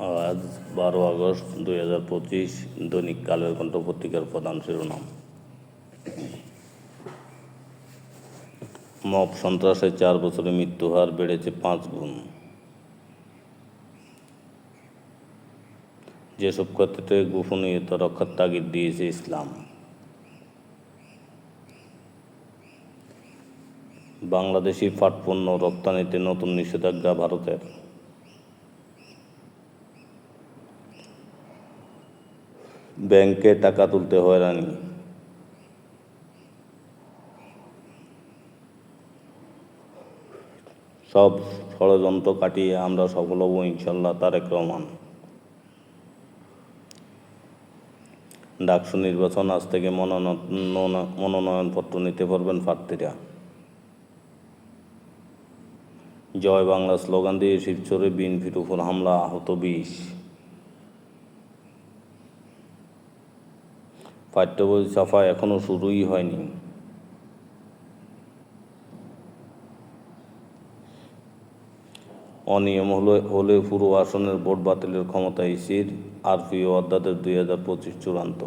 আজ বারো আগস্ট দুই হাজার পঁচিশ দৈনিক কালের কণ্ঠ পত্রিকার প্রধান শিরোনাম। মব সন্ত্রাসে চার বছরে মৃত্যু হার বেড়েছে পাঁচ গুণ। যেসব ক্ষেত্রে গোপনীয়তা রক্ষার তাগিদ দিয়েছে ইসলাম। বাংলাদেশি পাটপণ্য রপ্তানিতে নতুন নিষেধাজ্ঞা ভারতের। ব্যাংকে টাকা তুলতে হয়রানি। সব ষড়যন্ত্র কাটিয়ে আমরা সফল হব ইনশাল্লাহ তারেক রহমান। ডাকসু নির্বাচন আজ থেকে মনোনয়ন, মনোনয়নপত্র নিতে পারবেন প্রার্থীরা। জয় বাংলা স্লোগান দিয়ে শিবচরে বিএনপির উপর হামলা, আহত বিশ। পাঠ্য বই ছাপা এখনও শুরুই হয়নি। অনিয়ম হলে হলে পুরো আসনের ভোট বাতিলের ক্ষমতা ইসির আরপিও অধ্যাদেশ দুই হাজার পঁচিশ চূড়ান্ত।